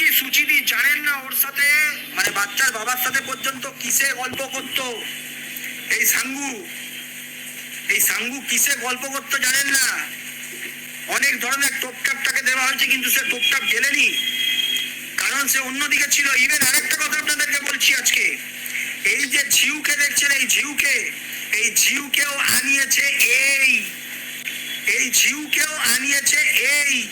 কি সুচিদি জানেন না ওর সাথে? মানে বাচ্চার বাবার সাথে পর্যন্ত কিসে গল্প করতো? এই সাঙ্গু। এই সাঙ্গু কিসে গল্প করতো জানেন না? অনেক ধরনের টোপটাপ তাকে দেওয়া হয়েছে, কিন্তু সে টোপটাপ গেলেনি কারণ সে অন্যদিকে ছিল। ইভেন আরেকটা কথা আপনাদেরকে বলছি আজকে। এই যে ঝিউকে দেখছেন, এই ঝিউকে, এই ঝিউকেও আনিয়েছে এই। এই ঝিউকেও আনিয়েছে এই।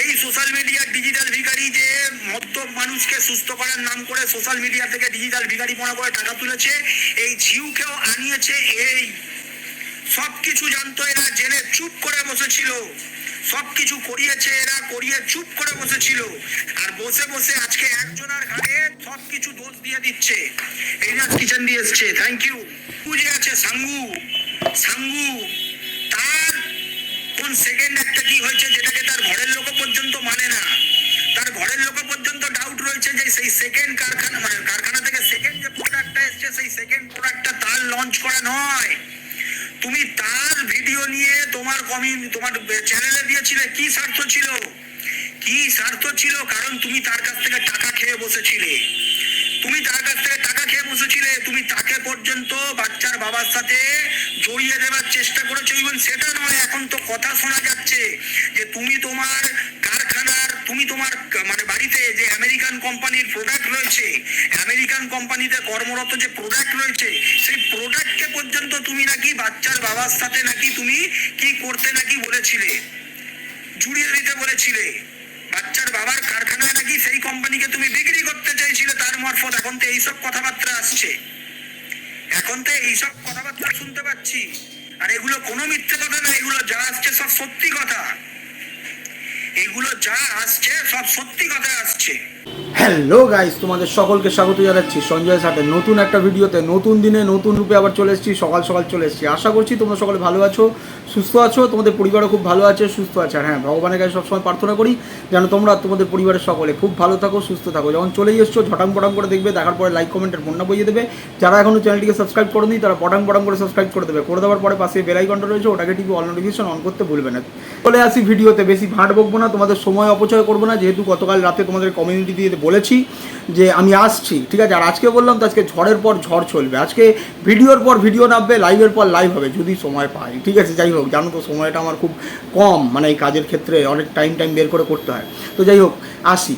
এই সোশ্যাল মিডিয়ার ডিজিটাল ভিখারি যে মধ্য মানুষকে সুস্থ করার নাম করে সোশ্যাল মিডিয়া থেকে ডিজিটাল ভিখারি পড়া করে টাকা তুলেছে, এই ঝিউকেও আনিয়েছে, এই সবকিছু জানতো, এরা জেনে চুপ করে বসেছিল। সবকিছু করিয়েছে, এরা করিয়ে চুপ করে বসেছিল। আর বসে বসে আজকে একজনের ঘাড়ে সবকিছু দোষ দিয়ে দিচ্ছে। এই কিচেন দিয়ে এসছে থ্যাংক ইউ বুঝে আছে সাঙ্গু সাঙ্গু। কোন সেকেন্ড একটা কি হয়েছে যেটাকে তার ঘরের লোক পর্যন্ত মানে না। তার ঘরের লোক পর্যন্ত ডাউট রয়েছে যে সেই সেকেন্ড কারখানা মানে কারখানা থেকে সেকেন্ড যে প্রোডাক্টটা এসছে, সেই সেকেন্ড প্রোডাক্টটা তার লঞ্চ করা নয়। তুমি তার ভিডিও নিয়ে তোমার কমিউনি তোমার চ্যানেলে দিয়েছিলে, কি স্বার্থ ছিল? কি স্বার্থ ছিল? কারণ তুমি তার কাছ থেকে টাকা খেয়ে বসেছিলে। তুমি তার কাছ থেকে খেয়ে তুমি তাকে পর্যন্ত বাচ্চার বাবার সাথে জড়িয়ে দেওয়ার চেষ্টা করেছ। ইভেন সেটা নয়, এখন তো কথা শোনা যাচ্ছে যে তুমি তোমার কারখানার, তুমি তোমার মানে বাড়িতে যে আমেরিকান কোম্পানির প্রোডাক্ট রয়েছে আমেরিকান কোম্পানিতে কর্মরত যে প্রোডাক্ট রয়েছে, সেই প্রোডাক্টকে পর্যন্ত তুমি নাকি বাচ্চার বাবার সাথে নাকি তুমি কি করতে নাকি বলেছিলে? জুড়িয়ে দিতে বলেছিলে। বাচ্চার বাবার কারখানায় নাকি সেই কোম্পানিকে তুমি বিক্রি করতে চাইছিলে, তার মারফত। এখন তো এইসব কথাবার্তা আসছে। এখন তো এইসব কথাবার্তা শুনতে পাচ্ছি। আর এগুলো কোনো মিথ্যে কথা না, এগুলো যা আসছে সব সত্যি কথা। এগুলো যা আসছে সব সত্যি কথা আসছে। হ্যালো গাইস তোমাদের সকলকে স্বাগত জানাচ্ছি। সঞ্জয় সাথে নতুন একটা ভিডিওতে, নতুন দিনে নতুন রূপে আবার চলে এসেছি, সকাল সকাল চলে এসেছি। আশা করছি তোমরা সকলে ভালো আছো, সুস্থ আছো, তোমাদের পরিবারও খুব ভালো আছে, সুস্থ আছে। হ্যাঁ ভগবানের কাছে সবসময় প্রার্থনা করি যেন তোমরা, তোমাদের পরিবারের সকলে খুব ভালো থাকো, সুস্থ থাকো। যখন চলেই এসছো, ঝটাং পটাং করে দেখবে, দেখার পরে লাইক কমেন্টের বন্যা বইয়ে দেবে। যারা এখনও চ্যানেলটিকে সাবস্ক্রাইব করোনি, তারা পটাং পটাং করে সাবস্ক্রাইব করে দেবে। করে দেওয়ার পরে পাশে বেল আইকনটা রয়েছে, ওটাকে টিপে অল নোটিফিকেশন অন করতে ভুলবে না। চলে আসি ভিডিওতে, বেশি ভাঁট বকবো না, তোমাদের সময় অপচয় করব না, যেহেতু গতকাল রাতে তোমাদের কমিউনিটি দিয়ে বলেছি যে আমি আসছি, ঠিক আছে? আর আজকে বললাম তো আজকে ঝড়ের পর ঝড় চলবে। আজকে ভিডিওর পর ভিডিও নামবে লাইভের পর লাইভ হবে, যদি সময় পাই। ঠিক আছে? যাই হোক, জানো তো সময়টা আমার খুব কম মানে এই কাজের ক্ষেত্রে অনেক টাইম টাইম বের করে করতে হয়। তো যাই হোক, আসি।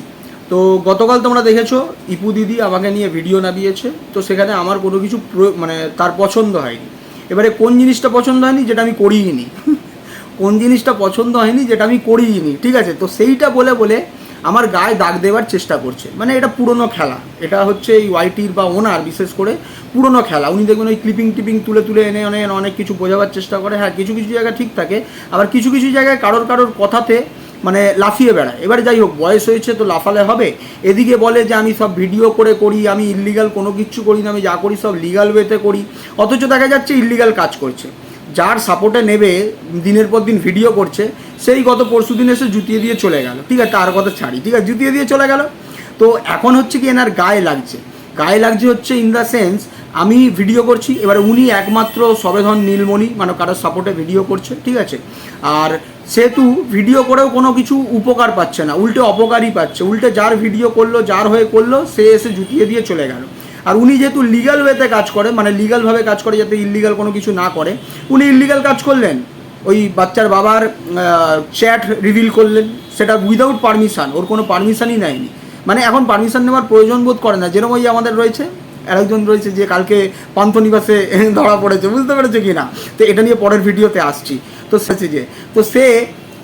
তো গতকাল তোমরা দেখেছ, ইপু দিদি আমাকে নিয়ে ভিডিও নামিয়েছে, তো সেখানে আমার কোনো কিছু মানে তার পছন্দ হয়নি। এবারে কোন জিনিসটা পছন্দ হয়নি, যেটা আমি করিনি কোন জিনিসটা পছন্দ হয়নি, যেটা আমি করিনি ঠিক আছে? তো সেইটা বলে বলে আমার গায়ে দাগ দেওয়ার চেষ্টা করছে। মানে এটা পুরনো খেলা। এটা হচ্ছে এই ওয়াইটির বা ওনার বিশেষ করে পুরনো খেলা। উনি দেখবেন ওই ক্লিপিং টিপিং তুলে তুলে এনে এনে অনেক কিছু বোঝাবার চেষ্টা করে। হ্যাঁ কিছু কিছু জায়গা ঠিক থাকে। আবার কিছু কিছু জায়গায় কারোর কারোর কথাতে মানে লাফিয়ে বেড়ায়। এবারে যাই হোক, বয়স হয়েছে তো লাফালে হবে। এদিকে বলে যে, আমি সব ভিডিও করে করি, আমি ইল্লিগাল কোনো কিছু করি না, আমি যা করি সব লিগাল ওয়েতে করি। অথচ দেখা যাচ্ছে ইল্লিগাল কাজ করছে। যার সাপোর্টে নেবে, দিনের পর দিন ভিডিও করছে, সেই গত পরশু দিন এসে জুতিয়ে দিয়ে চলে গেল। ঠিক আছে, তার কথা ছাড়ি, ঠিক আছে, জুতিয়ে দিয়ে চলে গেল। তো এখন হচ্ছে কি এনার গায়ে লাগছে। গায়ে লাগছে হচ্ছে ইন দ্য সেন্স আমি ভিডিও করছি, এবারে উনি একমাত্র সবেধন নীলমণি মানে কারোর সাপোর্টে ভিডিও করছে, ঠিক আছে? আর সেহেতু ভিডিও করেও কোনো কিছু উপকার পাচ্ছে না, উল্টে অপকারই পাচ্ছে, উল্টে যার ভিডিও করল, যার হয়ে করল, সে এসে জুতিয়ে দিয়ে চলে গেল। আর উনি যেহেতু লিগাল ওয়েতে কাজ করে মানে লিগালভাবে কাজ করে যাতে ইল্লিগাল কোনো কিছু না করে, উনি ইল্লিগাল কাজ করলেন। ওই বাচ্চার বাবার চ্যাট রিভিল করলেন। সেটা উইদাউট পারমিশন ওর কোনো পারমিশনই নেয়নি। মানে এখন পারমিশন নেওয়ার প্রয়োজন বোধ করে না। যেরকম ওই আমাদের রয়েছে আরেকজন রয়েছে যে কালকে পান্থনিবাসে ধরা পড়েছে, বুঝতে পেরেছে কি না? তো এটা নিয়ে পরের ভিডিওতে আসছি। তো সে যে, তো সে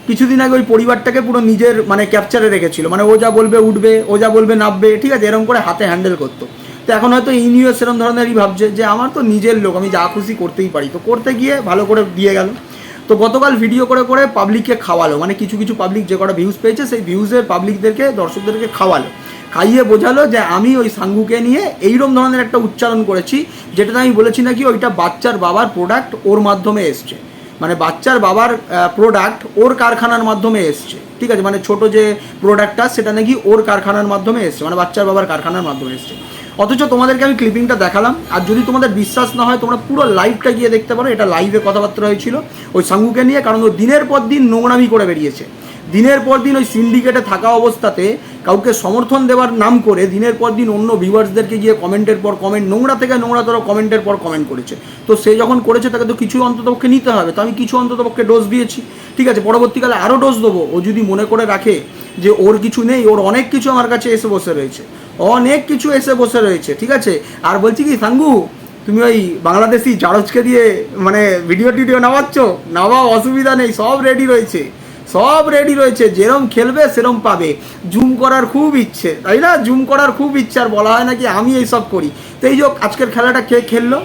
কিছুদিন আগে ওই পরিবারটাকে পুরো নিজের মানে ক্যাপচারে রেখেছিল। মানে ও যা বলবে উঠবে, ও যা বলবে নামবে, ঠিক আছে, এরকম করে হাতে হ্যান্ডেল করতো। তো এখন হয়তো ইউনিও সেরকম ধরনেরই ভাবছে যে আমার তো নিজের লোক, আমি যা খুশি করতেই পারি। তো করতে গিয়ে ভালো করে দিয়ে গেল। তো গতকাল ভিডিও করে করে পাবলিককে খাওয়ালো। মানে কিছু কিছু পাবলিক যে কটা ভিউজ পেয়েছে, সেই ভিউজের পাবলিকদেরকে দর্শকদেরকে খাওয়ালো। খাইয়ে বোঝালো যে আমি ওই সাঙ্গুকে নিয়ে এইরকম ধরনের একটা উচ্চারণ করেছি, যেটাতে আমি বলেছি নাকি ওইটা বাচ্চার বাবার প্রোডাক্ট ওর মাধ্যমে এসছে। মানে বাচ্চার বাবার প্রোডাক্ট ওর কারখানার মাধ্যমে এসছে। ঠিক আছে? মানে ছোট যে প্রোডাক্টটা সেটা নাকি ওর কারখানার মাধ্যমে এসছে। মানে বাচ্চার বাবার কারখানার মাধ্যমে এসছে। অথচ তোমাদেরকে আমি ক্লিপিংটা দেখালাম। আর যদি তোমাদের বিশ্বাস না হয়, তোমরা পুরো লাইভটা গিয়ে দেখতে পারো। এটা লাইভে কথাবার্তা হয়েছিল ওই সাঙ্গুকে নিয়ে, কারণ ও দিনের পর দিন নোংরামি করে বেরিয়েছে। দিনের পর দিন ওই সিন্ডিকেটে থাকা অবস্থাতে কাউকে সমর্থন দেওয়ার নাম করে দিনের পর দিন অন্য ভিউয়ার্সদেরকে গিয়ে কমেন্টের পর কমেন্ট নোংরা থেকে নোংরাতর কমেন্টের পর কমেন্ট করেছে। তো সে যখন করেছে তাকে তো কিছু অন্ততপক্ষে নিতে হবে। তো আমি কিছু অন্ততপক্ষে ডোজ দিয়েছি। ঠিক আছে, পরবর্তীকালে আরও ডোজ দেবো। ও যদি মনে করে রাখে যে ওর কিছু নেই, ওর অনেক কিছু আমার কাছে এসে বসে রয়েছে। অনেক কিছু এসে বসে রয়েছে, ঠিক আছে? আর বলছি কি, সাঙ্গু, তুমি ওই বাংলাদেশি জারজকে দিয়ে মানে ভিডিও টিডিও নামাচ্ছ? নামাও, অসুবিধা নেই, সব রেডি রয়েছে। সব রেডি রয়েছে, যেরম খেলবে সেরম পাবে। জুম করার খুব ইচ্ছে, তাই না? জুম করার খুব ইচ্ছে, আর বলা হয় নাকি আমি এইসব করি। তো এই যে আজকের খেলাটা কে খেললো?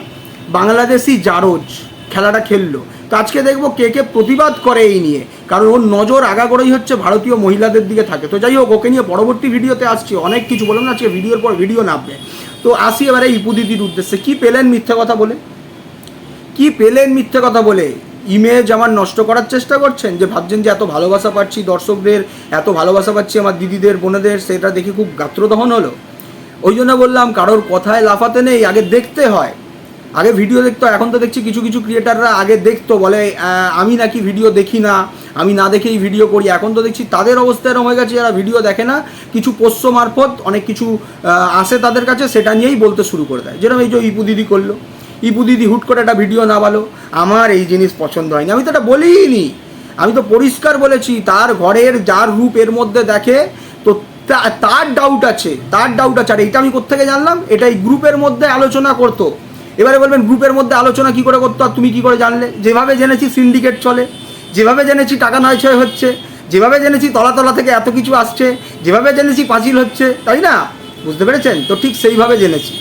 বাংলাদেশি জারোজ খেলাটা খেললো। তো আজকে দেখব কে কে প্রতিবাদ করে এই নিয়ে, কারণ ওর নজর আগাগোড়াই হচ্ছে ভারতীয় মহিলাদের দিকে থাকে। তো যাই হোক, ওকে নিয়ে পরবর্তী ভিডিওতে আসছি, অনেক কিছু বললাম না, আজকে ভিডিওর পর ভিডিও নামবে। তো আসি এবারে ইপুদিদির উদ্দেশ্যে। কি পেলেন মিথ্যে কথা বলে? কি পেলেন মিথ্যে কথা বলে? ইমেজ আমার নষ্ট করার চেষ্টা করছেন? যে ভাবছেন যে এত ভালোবাসা পাচ্ছি, দর্শকদের এত ভালোবাসা পাচ্ছি, আমার দিদিদের, বোনেদের, সেটা দেখে খুব গাত্রদহন হলো। ওই জন্য বললাম, কারোর কথায় লাফাতে নেই, আগে দেখতে হয়। আগে ভিডিও দেখতো, এখন তো দেখছি কিছু কিছু ক্রিয়েটাররা আগে দেখতো, বলে আমি নাকি ভিডিও দেখি না, আমি না দেখেই ভিডিও করি। এখন তো দেখছি তাদের অবস্থা এরকম হয়ে গেছে, যারা ভিডিও দেখে না, কিছু পোষ্য মারফত, অনেক কিছু আসে তাদের কাছে, সেটা নিয়েই বলতে শুরু করে দেয়। যেরকম এই যে ইপু দিদি করল। ইপু দিদি হুট করে একটা ভিডিও না বলো আমার এই জিনিস পছন্দ হয়নি। আমি তো এটা বলিনি আমি তো পরিষ্কার বলেছি, তার ঘরের যার রূপ এর মধ্যে দেখে তো তার ডাউট আছে, তার ডাউট আছে। আর এটা আমি কোথেকে জানলাম? এটা এই গ্রুপের মধ্যে আলোচনা করতো। এবারে বলবেন গ্রুপের মধ্যে আলোচনা কি করে করতো আর তুমি কি করে জানলে? যেভাবে জেনেছি সিন্ডিকেট চলে, যেভাবে জেনেছি টাকা নয় ছয় হচ্ছে, যেভাবে জেনেছি তলা তলা থেকে এত কিছু আসছে, যেভাবে জেনেছি পাঁচিল হচ্ছে, তাই না? বুঝতে পেরেছেন? তো ঠিক সেইভাবে জেনেছি।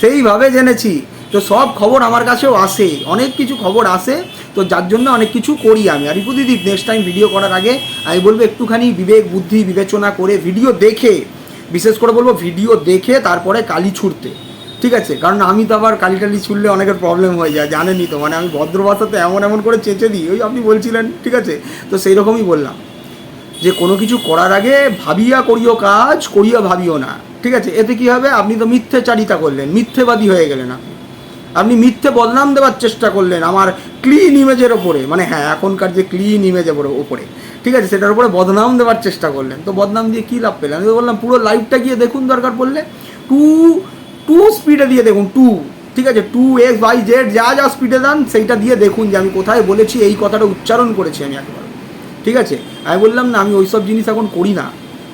সেইভাবে জেনেছি। তো সব খবর আমার কাছেও আসে, অনেক কিছু খবর আসে, তো যার জন্য অনেক কিছু করি আমি। আর রিপু দিদি নেক্সট টাইম ভিডিও করার আগে আমি বলব একটুখানি বিবেক, বুদ্ধি, বিবেচনা করে ভিডিও দেখে, বিশেষ করে বলব ভিডিও দেখে তারপরে কালি ছুটতে ঠিক আছে? কারণ আমি তো আবার কালি টালি ছুড়লে অনেকের প্রবলেম হয়ে যায়, জানেনই তো মানে আমি ভদ্র ভাষাতে এমন এমন করে চেঁচে দিই, ওই আপনি বলছিলেন, ঠিক আছে? তো সেই রকমই বললাম, যে কোনো কিছু করার আগে ভাবিয়া করিও কাজ, করিয়া ভাবিও না, ঠিক আছে? এতে কি হবে? আপনি তো মিথ্যেচারিতা করলেন, মিথ্যেবাদী হয়ে গেলেন আপনি। আপনি মিথ্যে বদনাম দেওয়ার চেষ্টা করলেন আমার ক্লিন ইমেজের ওপরে মানে হ্যাঁ এখনকার যে ক্লিন ইমেজের ওপরে ঠিক আছে, সেটার উপরে বদনাম দেওয়ার চেষ্টা করলেন। তো বদনাম দিয়ে কী লাভ পেলেন? আমি তো বললাম, পুরো লাইভটা গিয়ে দেখুন দরকার পড়লে। টু টু স্পিডে দিয়ে দেখুন টু ঠিক আছে টু এক্স বাই জেড যা যা স্পিডে দেন, সেইটা দিয়ে দেখুন যে আমি কোথায় বলেছি, এই কথাটা উচ্চারণ করেছি আমি একবার। ঠিক আছে, আমি বললাম, না, আমি ওইসব জিনিস এখন করি না।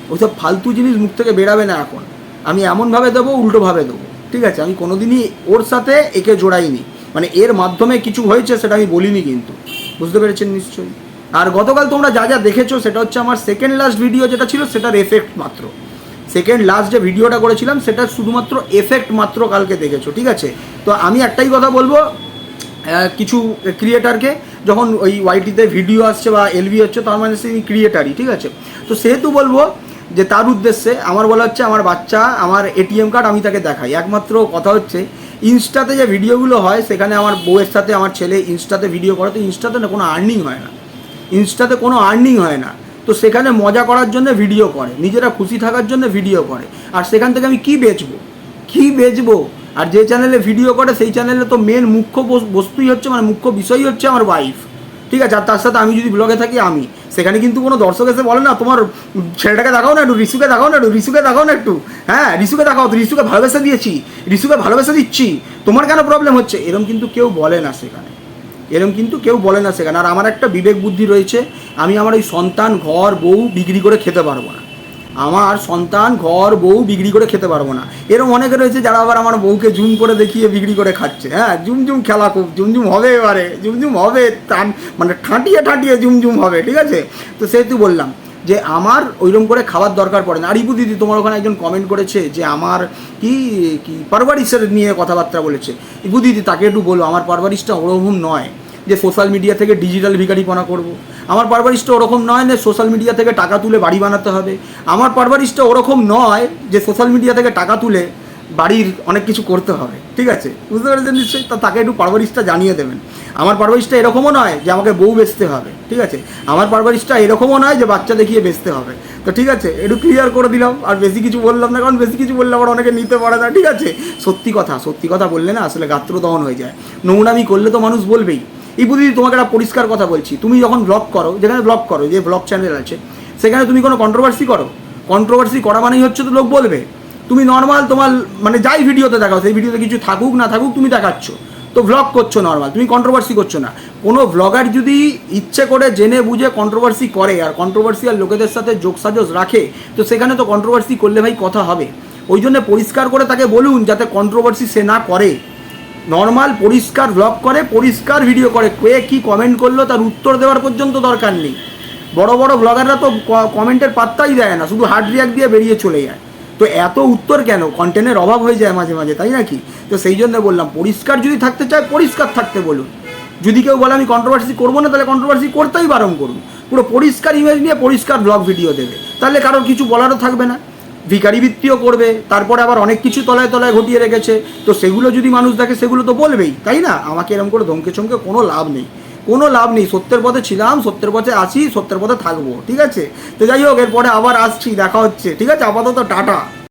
ওইসব ফালতু জিনিস মুখ থেকে বেরাবে না এখন। আমি এমনভাবে দেবো, উল্টোভাবে দেবো। ঠিক আছে, আমি কোনোদিনই ওর সাথে একে জোড়াইনি। মানে এর মাধ্যমে কিছু হয়েছে সেটা আমি বলিনি কিন্তু। বুঝতে পেরেছেন নিশ্চয়ই? আর গতকাল তোমরা যা যা দেখেছ, সেটা হচ্ছে আমার সেকেন্ড লাস্ট ভিডিও যেটা ছিল, সেটার এফেক্ট মাত্র। সেকেন্ড লাস্ট যে ভিডিওটা করেছিলাম, সেটা শুধুমাত্র এফেক্ট মাত্র কালকে দেখেছ, ঠিক আছে? তো আমি একটাই কথা বলব কিছু ক্রিয়েটারকে যখন ওই ওয়াইটিতে ভিডিও আসছে বা এলবি হচ্ছে, তার মানে সেই ক্রিয়েটারই ঠিক আছে? তো সেহেতু বলব যে তার উদ্দেশ্যে আমার বলা হচ্ছে, আমার বাচ্চা, আমার এটিএম কার্ড আমি তাকে দেখাই। একমাত্র কথা হচ্ছে, ইনস্টাতে যে ভিডিওগুলো হয়, সেখানে আমার বউয়ের সাথে, আমার ছেলে ইনস্টাতে ভিডিও করে, তো ইনস্টাতে না কোনো আর্নিং হয় না। ইনস্টাতে কোনো আর্নিং হয় না। তো সেখানে মজা করার জন্য ভিডিও করে, নিজেরা খুশি থাকার জন্য ভিডিও করে। আর সেখান থেকে আমি কি বেচবো? কি বেচবো? আর যে চ্যানেলে ভিডিও করে, সেই চ্যানেলে তো মেন মুখ্য বস- বস্তুই হচ্ছে মানে মুখ্য বিষয়ই হচ্ছে আমার ওয়াইফ ঠিক আছে, আর তার সাথে আমি যদি ব্লগে থাকি, আমি। সেখানে কিন্তু কোনো দর্শক এসে বলে না, তোমার ছেলেটাকে দেখাও না একটু, রিসুকে দেখাও না একটু, রিসুকে দেখাও না একটু। হ্যাঁ রিসুকে দেখাও তো, রিসুকে ভালোবেসে দিয়েছি, রিসুকে ভালোবেসে দিচ্ছি। তোমার কেন প্রবলেম হচ্ছে? এরম কিন্তু কেউ বলে না সেখানে। এরম কিন্তু কেউ বলে না সেখানে। আর আমার একটা বিবেক বুদ্ধি রয়েছে, আমি আমার ওই সন্তান, ঘর, বউ বিক্রি করে খেতে পারব না। আমার সন্তান, ঘর, বউ বিক্রি করে খেতে পারব না। এরকম অনেকে রয়েছে যারা আবার আমার বউকে জুম করে দেখিয়ে বিক্রি করে খাচ্ছে। হ্যাঁ জুম জুম খেলা খুব, জুম জুম হবে এবারে, জুম জুম হবে টান মানে ঠাঁটিয়ে ঠাঁটিয়ে জুম জুম হবে, ঠিক আছে? তো সেহেতু বললাম যে আমার ওইরকম করে খাবার দরকার পড়ে না। আর ইবু দিদি, তোমার ওখানে একজন কমেন্ট করেছে যে আমার কি কি পারভারিসের নিয়ে কথাবার্তা বলেছে। ইবু দিদি, তাকে একটু বলো, আমার পারভারিসটা ওরকম নয়। যে সোশ্যাল মিডিয়া থেকে ডিজিটাল ভিকারিপনা করব। আমার পারভারিসটা ওরকম নয় যে সোশ্যাল মিডিয়া থেকে টাকা তুলে বাড়ি বানাতে হবে। আমার পারভারিসটা ওরকম নয় যে সোশ্যাল মিডিয়া থেকে টাকা তুলে বাড়ির অনেক কিছু করতে হবে। ঠিক আছে? বুঝতে পেরেছেন নিশ্চয়ই? তা তাকে একটু পারভারিসটা জানিয়ে দেবেন। আমার পারভারিসটা এরকমও নয় যে আমাকে বউ বেচতে হবে। ঠিক আছে? আমার পারভারিসটা এরকমও নয় যে বাচ্চা দেখিয়ে বেচতে হবে। তো ঠিক আছে, একটু ক্লিয়ার করে দিলাম। আর বেশি কিছু বললাম না, কারণ বেশি কিছু বললে আবার অনেকে নিতে পারে না। ঠিক আছে? সত্যি কথা সত্যি কথা বললে না আসলে গাত্র দহন হয়ে যায়। নোংরামি করলে তো মানুষ বলবেই। এই বুদ্ধি তোমাকে একটা পরিষ্কার কথা বলছি। তুমি যখন ব্লগ করো, যেখানে ব্লগ করো, যে ব্লগ চ্যানেল আছে, সেখানে তুমি কোনো কন্ট্রোভার্সি করো। কন্ট্রোভার্সি করা মানেই হচ্ছে তো লোক বলবে। তুমি নর্মাল তোমার মানে যাই ভিডিওতে দেখাও, সেই ভিডিওতে কিছু থাকুক, না থাকুক, তুমি দেখাচ্ছ। তো ভ্লগ করছ নর্মাল তুমি কন্ট্রোভার্সি করছ না। কোনো ভ্লগার যদি ইচ্ছে করে জেনে বুঝে কন্ট্রোভার্সি করে, আর কন্ট্রোভার্সিয়াল লোকেদের সাথে যোগসাজস রাখে, তো সেখানে তো কন্ট্রোভার্সি করলে ভাই কথা হবে। ওই জন্য পরিষ্কার করে তাকে বলুন, যাতে কন্ট্রোভার্সি সে না করে। নর্মাল পরিষ্কার ব্লগ করে, পরিষ্কার ভিডিও করে। কে কী কমেন্ট করল তার উত্তর দেওয়ার পর্যন্ত দরকার নেই। বড় বড় ব্লগাররা তো কমেন্টের পাত্তাই দেয় না, শুধু হার্ড রিয়াক্ট দিয়ে বেরিয়ে চলে যায়। তো এত উত্তর কেন? কন্টেন্টের অভাব হয়ে যায় মাঝে মাঝে, তাই নাকি? তো সেই জন্য বললাম, পরিষ্কার যদি থাকতে চায়, পরিষ্কার থাকতে বলুন। যদি কেউ বলে, আমি কন্ট্রোভার্সি করব না, তাহলে কন্ট্রোভার্সি করতেই বারণ করুন। পুরো পরিষ্কার ইমেজ নিয়ে পরিষ্কার ব্লগ ভিডিও দেবে। তাহলে কারোর কিছু বলারও থাকবে না। ভিখারি বৃত্তিও করবে, তারপরে আবার অনেক কিছু তলায় তলায় ঘটিয়ে রেখেছে। তো সেগুলো যদি মানুষ দেখে, সেগুলো তো বলবেই, তাই না? আমাকে এরকম করে ধমকে চমকে কোনো লাভ নেই। কোনো লাভ নেই, সত্যের পথে ছিলাম, সত্যের পথে আছি, সত্যের পথে থাকব, ঠিক আছে? তো যাই হোক, এরপরে আবার আসছি, দেখা হচ্ছে, ঠিক আছে? আপাতত টাটা।